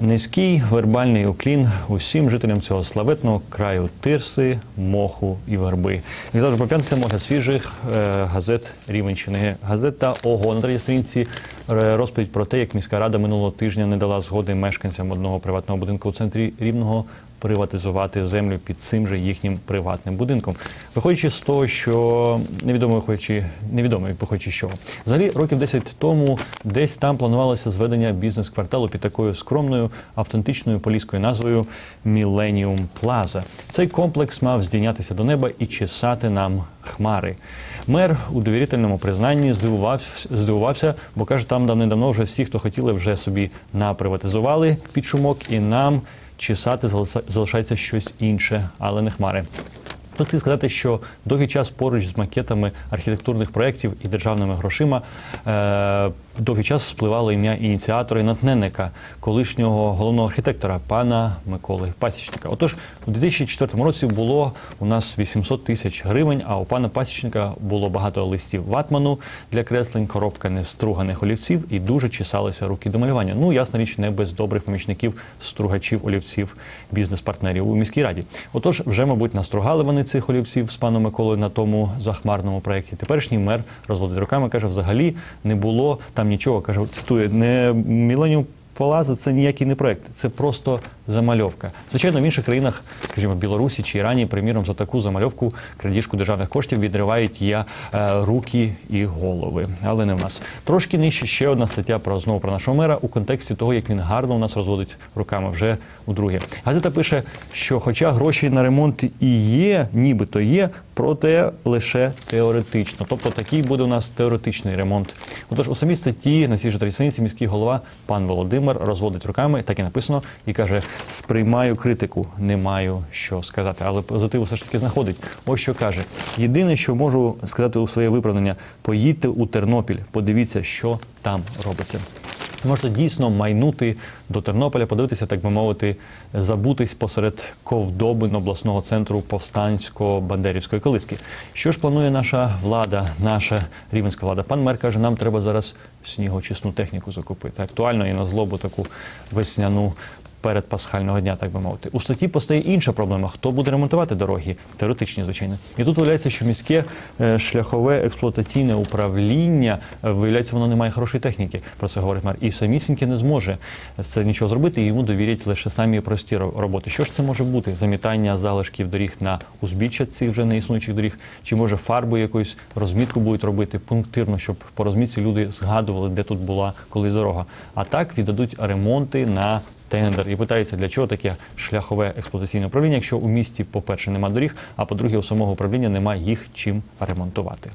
Низький вербальний уклін усім жителям цього славетного краю тирси, моху і верби. Як завжди по п'ятницям огляд свіжих е, газет Рівенщини. Газета ОГО на третій сторінці е, розповідь про те, як міська рада минулого тижня не дала згоди мешканцям одного приватного будинку у центрі Рівного приватизувати землю під цим же їхнім приватним будинком. Виходячи з того, що невідомо виходячи, невідомо виходячи з чого. Взагалі, років 10 тому десь там планувалося зведення бізнес-кварталу під такою скромною автентичною поліською назвою Міленіум Плаза. Цей комплекс мав здійнятися до неба і чесати нам хмари. Мер у довірительному признанні здивувався, здивувався, бо каже, там давним-давно вже всі, хто хотіли, вже собі наприватизували під шумок, і нам чесати залишається щось інше, але не хмари. Тут слід сказати, що довгий час поруч з макетами архітектурних проєктів і державними грошима е, довгий час спливало ім'я ініціатора і натхненника, колишнього головного архітектора пана Миколи Пасічника. Отож, у 2004 році було у нас 800 тисяч гривень, а у пана Пасічника було багато листів ватману для креслень, коробка неструганих олівців і дуже чесалися руки до малювання. Ну, ясна річ, не без добрих помічників, стругачів олівців, бізнес-партнерів у міській раді. Отож, вже, мабуть, настругали вони цих олівців з паном Миколою на тому захмарному проєкті. Теперішній мер розводить руками, каже, взагалі не було там нічого. Каже, цитує, не Міленіум Палаза це ніякий не проєкт, це просто замальовка. Звичайно, в інших країнах, скажімо, Білорусі чи Ірані, приміром, за таку замальовку крадіжку державних коштів відривають я е, руки і голови. Але не в нас. Трошки нижче ще одна стаття про знову про нашого мера у контексті того, як він гарно у нас розводить руками вже удруге. Газета пише, що, хоча гроші на ремонт і є, нібито є, проте лише теоретично. Тобто такий буде у нас теоретичний ремонт. Отож, у самій статті на цій же трансляції міський голова пан Володимир розводить руками, так і написано, і каже: сприймаю критику, не маю що сказати. Але позитиву все ж таки знаходить. Ось що каже: єдине, що можу сказати у своє виправдання: поїдьте у Тернопіль, подивіться, що там робиться. Можете дійсно майнути до Тернополя, подивитися, так би мовити, забутись посеред ковдобин обласного центру повстансько-бандерівської колиски. Що ж планує наша влада, наша рівенська влада? Пан мер каже, нам треба зараз снігочисну техніку закупити. Актуально і на злобу таку весняну. Перед пасхального дня, так би мовити, у статті постає інша проблема: хто буде ремонтувати дороги? Теоретичні, звичайно. І тут виявляється, що міське е, шляхове експлуатаційне управління е, виявляється, воно не має хорошої техніки. Про це говорить мер. І самісіньки не зможе це нічого зробити. і Йому довірять лише самі прості ро- роботи. Що ж це може бути? Замітання залишків доріг на узбіччя цих вже неіснуючих доріг, чи може фарбу якусь розмітку будуть робити пунктирно, щоб по розмітці люди згадували, де тут була колись дорога. А так віддадуть ремонти на тендер і питається, для чого таке шляхове експлуатаційне управління, якщо у місті, по-перше, нема доріг, а по-друге, у самого управління немає їх чим ремонтувати.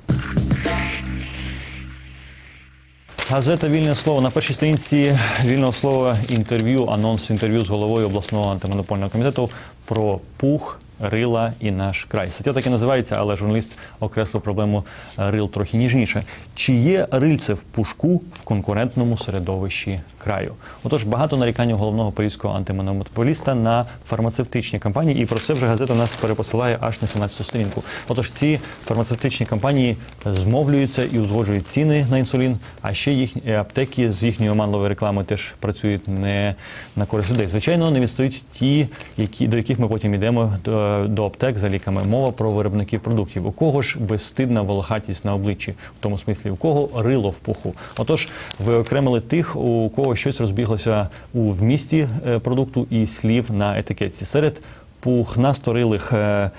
Газета Вільне слово на першій сторінці вільного слова інтерв'ю, анонс інтерв'ю з головою обласного антимонопольного комітету про пух. Рила і наш край. Стаття так і називається, але журналіст окреслив проблему рил трохи ніжніше. Чи є рильце в пушку в конкурентному середовищі краю? Отож, багато нарікань у головного поліського антимонополіста на фармацевтичні компанії, і про це вже газета нас перепосилає аж на 17 сторінку. Отож, ці фармацевтичні компанії змовлюються і узгоджують ціни на інсулін, а ще їхні аптеки з їхньою оманливою рекламою теж працюють не на користь людей. Звичайно, не відстають ті, які до яких ми потім йдемо до, до аптек за ліками. Мова про виробників продуктів. У кого ж безстидна волохатість на обличчі, в тому смислі, у кого рило в пуху. Отож, ви окремили тих, у кого щось розбіглося у вмісті е, продукту і слів на етикетці. Серед пухнасторилих е,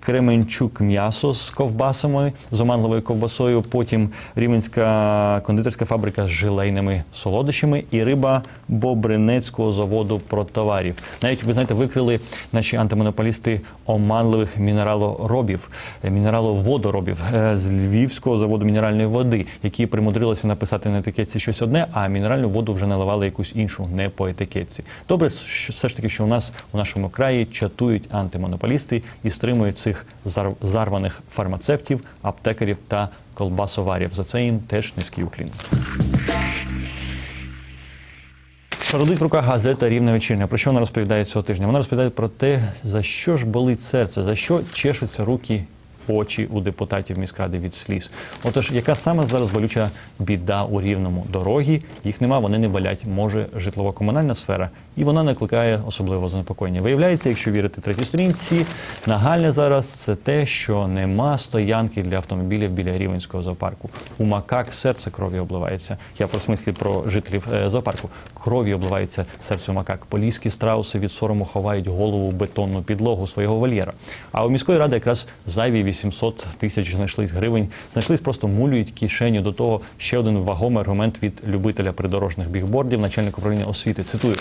Кременчук м'ясо з ковбасами, з оманливою ковбасою, потім рівенська кондитерська фабрика з жилейними солодощами і риба Бобринецького заводу протоварів. Навіть ви знаєте, викрили наші антимонополісти оманливих мінералоробів, е, мінераловодоробів е, з Львівського заводу мінеральної води, які примудрилися написати на етикетці щось одне, а мінеральну воду вже наливали якусь іншу, не по етикетці. Добре, все ж таки, що у нас у нашому краї чатують антимонополісти і стримують цих зар- зарваних фармацевтів, аптекарів та колбасоварів. За це їм теж низький уклін. Шародить в руках газета Рівне вечірня. Про що вона розповідає цього тижня? Вона розповідає про те, за що ж болить серце, за що чешуться руки, очі у депутатів міськради від сліз. Отож, яка саме зараз болюча біда у рівному дороги? Їх нема, вони не болять. Може, житлово-комунальна сфера, і вона накликає особливого занепокоєння. Виявляється, якщо вірити третій сторінці, нагальне зараз це те, що нема стоянки для автомобілів біля рівенського зоопарку. У макак серце кров'ю обливається. Я про смислі про жителів е, зоопарку. Кров'ю обливається серце макак. Поліські страуси від сорому ховають голову в бетонну підлогу свого вольєра. А у міської ради якраз зайві 800 тисяч знайшлись гривень. Знайшлись просто мулюють кишеню. До того ще один вагомий аргумент від любителя придорожних бігбордів, начальника управління освіти. Цитую: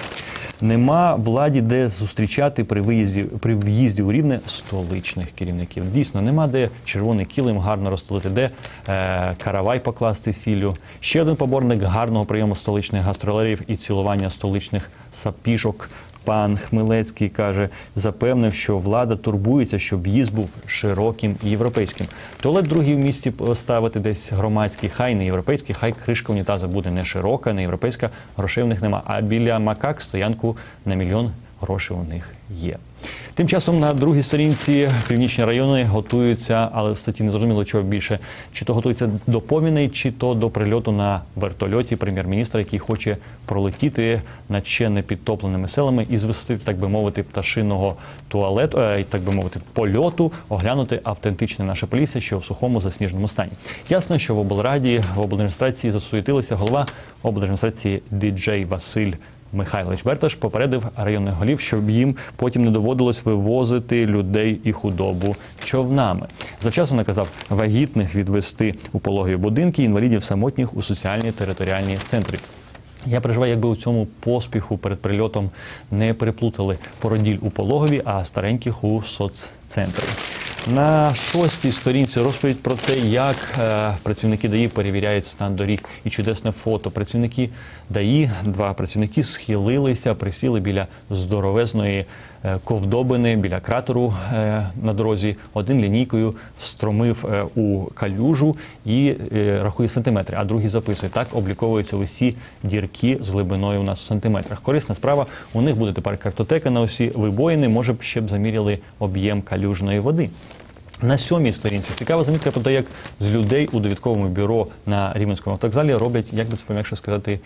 нема владі, де зустрічати при виїзді при в'їзді у рівне столичних керівників. Дійсно, нема де червоний килим гарно розстелити, де е, каравай покласти сіллю. Ще один поборник гарного прийому столичних гастролерів і цілування столичних сапіжок. Пан Хмелецький каже, запевнив, що влада турбується, щоб в'їзд був широким і європейським. Туалет другий в місті поставити десь громадський, хай не європейський, хай кришка унітаза буде не широка, не європейська, грошей в них нема. А біля макак стоянку на мільйон грошей у них є. Тим часом на другій сторінці північні райони готуються, але в статті не зрозуміло, чого більше. Чи то готуються до повіней, чи то до прильоту на вертольоті прем'єр-міністра, який хоче пролетіти над ще не підтопленими селами і звести, так би мовити, пташиного туалету, е, так би мовити, польоту, оглянути автентичне наше полісся, що в сухому засніженому стані. Ясно, що в облраді в обладміністрації засуетилися голова облдержадміністрації діджей Василь. Михайлович Берташ попередив районних голів, щоб їм потім не доводилось вивозити людей і худобу човнами. Завчасно наказав вагітних відвести у пологові будинки, інвалідів самотніх у соціальні територіальні центри. Я переживаю, якби у цьому поспіху перед прильотом не переплутали породіль у пологові, а стареньких у соццентрі. На шостій сторінці розповідь про те, як е, працівники ДАІ перевіряють стан доріг і чудесне фото. Працівники ДАІ, два працівники схилилися, присіли біля здоровезної ковдобини, біля кратеру е, на дорозі. Один лінійкою встромив е, у калюжу і е, рахує сантиметри, а другий записує. Так обліковуються усі дірки з глибиною у нас в сантиметрах. Корисна справа. У них буде тепер картотека на усі вибоїни. Може б ще б заміряли об'єм калюжної води. На сьомій сторінці цікава замітка про те, як з людей у довідковому бюро на Рівненському автовокзалі роблять, як би це пом'якше сказати,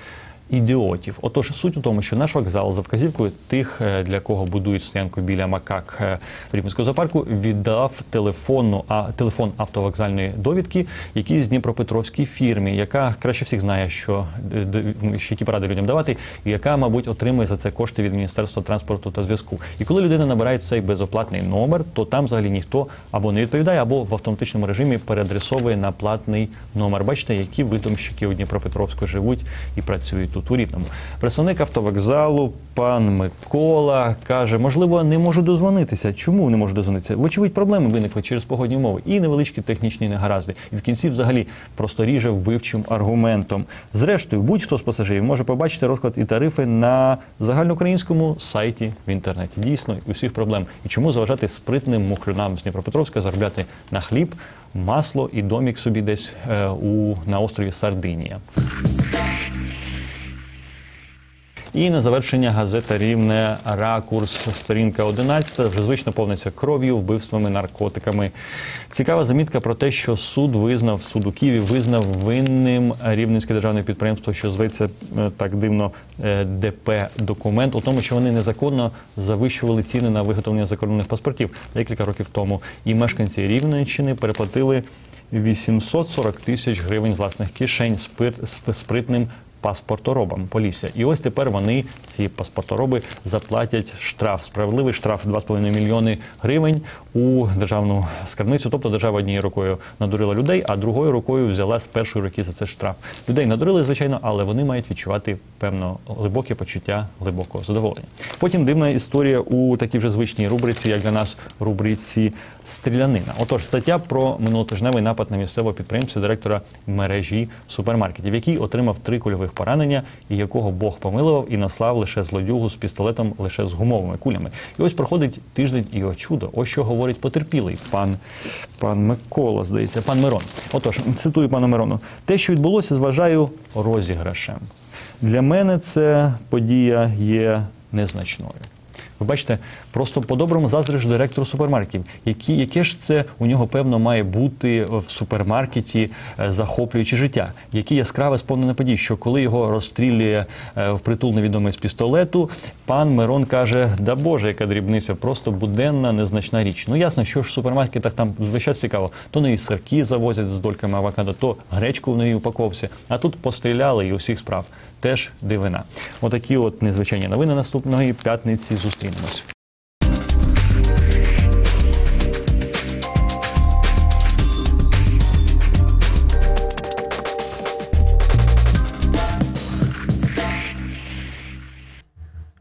ідіотів. Отож, суть у тому, що наш вокзал за вказівкою тих, е, для кого будують стоянку біля макак е, Рівненського зоопарку, віддав телефонну, а, телефон автовокзальної довідки якійсь дніпропетровській фірмі, яка краще всіх знає, що е, які поради людям давати, і яка, мабуть, отримує за це кошти від Міністерства транспорту та зв'язку. І коли людина набирає цей безоплатний номер, то там взагалі ніхто або не відповідає, або в автоматичному режимі переадресовує на платний номер. Бачите, які видумщики у Дніпропетровську живуть і працюють тут у Рівному. Представник автовокзалу, пан Микола, каже, можливо, не можу дозвонитися. Чому не можу дозвонитися? Вочевидь, проблеми виникли через погодні умови і невеличкі технічні негаразди. І в кінці, взагалі, просто ріже вбивчим аргументом. Зрештою, будь-хто з пасажирів може побачити розклад і тарифи на загальноукраїнському сайті в інтернеті. Дійсно, усіх проблем. І чому заважати спритним мухлюнам з Дніпропетровська заробляти на хліб, масло і домік собі десь е, у на острові Сардинія. І на завершення газета Рівне Ракурс, сторінка 11, вже звично повниться кров'ю, вбивствами, наркотиками. Цікава замітка про те, що суд визнав, суд у Києві визнав винним рівненське державне підприємство, що зветься е, так дивно е, ДП документ, у тому, що вони незаконно завищували ціни на виготовлення закордонних паспортів декілька років тому. І мешканці Рівненщини переплатили 840 тисяч гривень власних кишень спритним паспорторобам Полісся. І ось тепер вони, ці паспортороби, заплатять штраф, справедливий штраф 2,5 мільйони гривень у державну скарбницю. Тобто держава однією рукою надурила людей, а другою рукою взяла з першої руки за це штраф. Людей надурили, звичайно, але вони мають відчувати певно глибоке почуття глибокого задоволення. Потім дивна історія у такій вже звичній рубриці, як для нас рубриці стрілянина. Отож, стаття про минулотижневий напад на місцевого підприємця, директора мережі супермаркетів, який отримав три кульових поранення, і якого Бог помилував і наслав лише злодюгу з пістолетом, лише з гумовими кулями. І ось проходить тиждень, і о чудо, ось що говорить потерпілий пан, пан Микола, здається, пан Мирон. Отож, цитую пана Мирону: те, що відбулося, зважаю розіграшем. Для мене це подія є незначною. Ви бачите, просто по-доброму заздриш директору супермаркетів. Які, яке ж це у нього, певно, має бути в супермаркеті е, захоплююче життя? Які яскраве сповнене події, що коли його розстрілює е, впритул невідомий з пістолету, пан Мирон каже: да Боже, яка дрібниця, просто буденна, незначна річ. Ну ясно, що ж в супермаркетах там час цікаво. То нові сирки завозять з дольками авокадо, то гречку в новій упаковці. А тут постріляли і усіх справ. Теж дивина. Отакі от незвичайні новини наступної п'ятниці зустрінемось.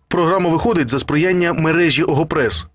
Програма виходить за сприяння мережі Огопрес.